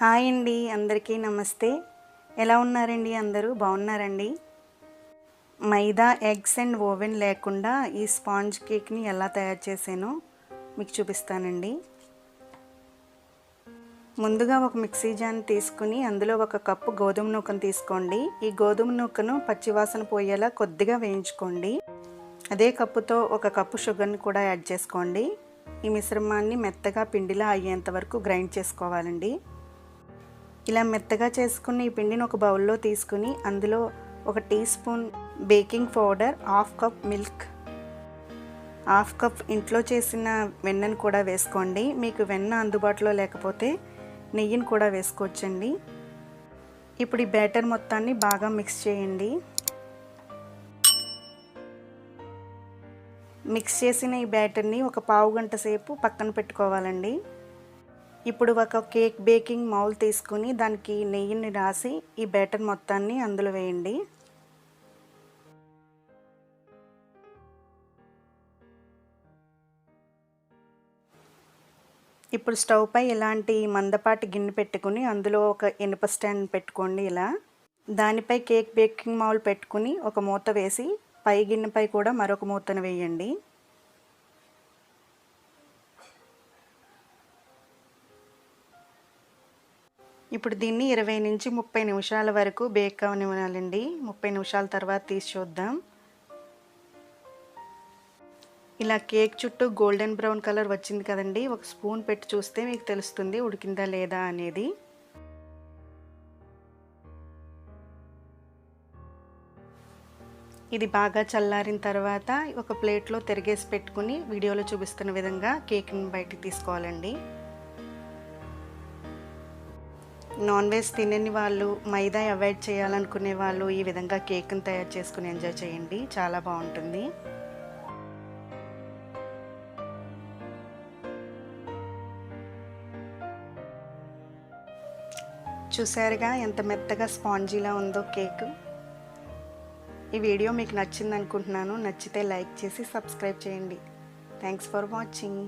Hi అండి అందరికీ నమస్తే. ఎలా ఉన్నారండి అందరూ? బాగున్నారండి? మైదా ఎగ్స్ అండ్ ఓవెన్ లేకుండా ఈ స్పాంజ్ కేక్ని ఎలా తయారు చేసానో మీకు చూపిస్తానండి. ముందుగా ఒక మిక్సీ జాన్ తీసుకుని అందులో ఒక కప్పు గోధుమ నూకను తీసుకోండి. ఈ గోధుమ నూకను పచ్చివాసన పోయేలా కొద్దిగా వేయించుకోండి. అదే కప్పుతో ఒక కప్పు షుగర్ని కూడా యాడ్ చేసుకోండి. ఈ మిశ్రమాన్ని మెత్తగా పిండిలా అయ్యేంత వరకు గ్రైండ్ చేసుకోవాలండి. ఇలా మెత్తగా చేసుకున్న ఈ పిండిని ఒక బౌల్లో తీసుకుని అందులో ఒక teaspoon baking powder half cup milk half cup ఇంట్లో చేసిన వెన్నను కూడా వేసుకోండి. మీకు వెన్న అందుబాటులో లేకపోతే నెయ్యిని కూడా వేసుకోవచ్చండి. ఇప్పుడు ఈ బ్యాటర్ మొత్తాన్ని బాగా మిక్స్ చేయండి. మిక్స్ చేసిన ఈ బ్యాటర్ని ఒక పావు గంట సేపు పక్కన పెట్టుకోవాలండి. ఇప్పుడు ఒక కేక్ బేకింగ్ మౌల్ తీసుకుని దానికి నెయ్యిని రాసి ఈ బ్యాటర్ మొత్తాన్ని అందులో వేయండి. ఇప్పుడు స్టవ్ పై ఇలాంటి మందపాటి గిన్నె పెట్టుకుని అందులో ఒక ఇనుప స్టాండ్ పెట్టుకోండి ఇలా. దానిపై కేక్ బేకింగ్ మౌల్ పెట్టుకుని ఒక మూత వేసి పై గిన్నెపై కూడా మరొక మూతను వేయండి. ఇప్పుడు దీన్ని ఇరవై నుంచి ముప్పై నిమిషాల వరకు బేక్ అవనివ్వాలండి. ముప్పై నిమిషాల తర్వాత తీసి చూద్దాం. ఇలా కేక్ చుట్టూ గోల్డెన్ బ్రౌన్ కలర్ వచ్చింది కదండి. ఒక స్పూన్ పెట్టి చూస్తే మీకు తెలుస్తుంది ఉడికిందా లేదా అనేది. ఇది బాగా చల్లారిన తర్వాత ఒక ప్లేట్లో తిరిగేసి పెట్టుకుని వీడియోలో చూపిస్తున్న విధంగా కేక్ని బయటికి తీసుకోవాలండి. నాన్ వెజ్ తినని వాళ్ళు మైదా అవాయిడ్ చేయాలనుకునే వాళ్ళు ఈ విధంగా కేక్ని తయారు చేసుకుని ఎంజాయ్ చేయండి. చాలా బాగుంటుంది. చూసారుగా ఎంత మెత్తగా స్పాంజీలా ఉందో కేక్. ఈ వీడియో మీకు నచ్చింది అనుకుంటున్నాను నచ్చితే లైక్ చేసి సబ్స్క్రైబ్ చేయండి. Thanks for watching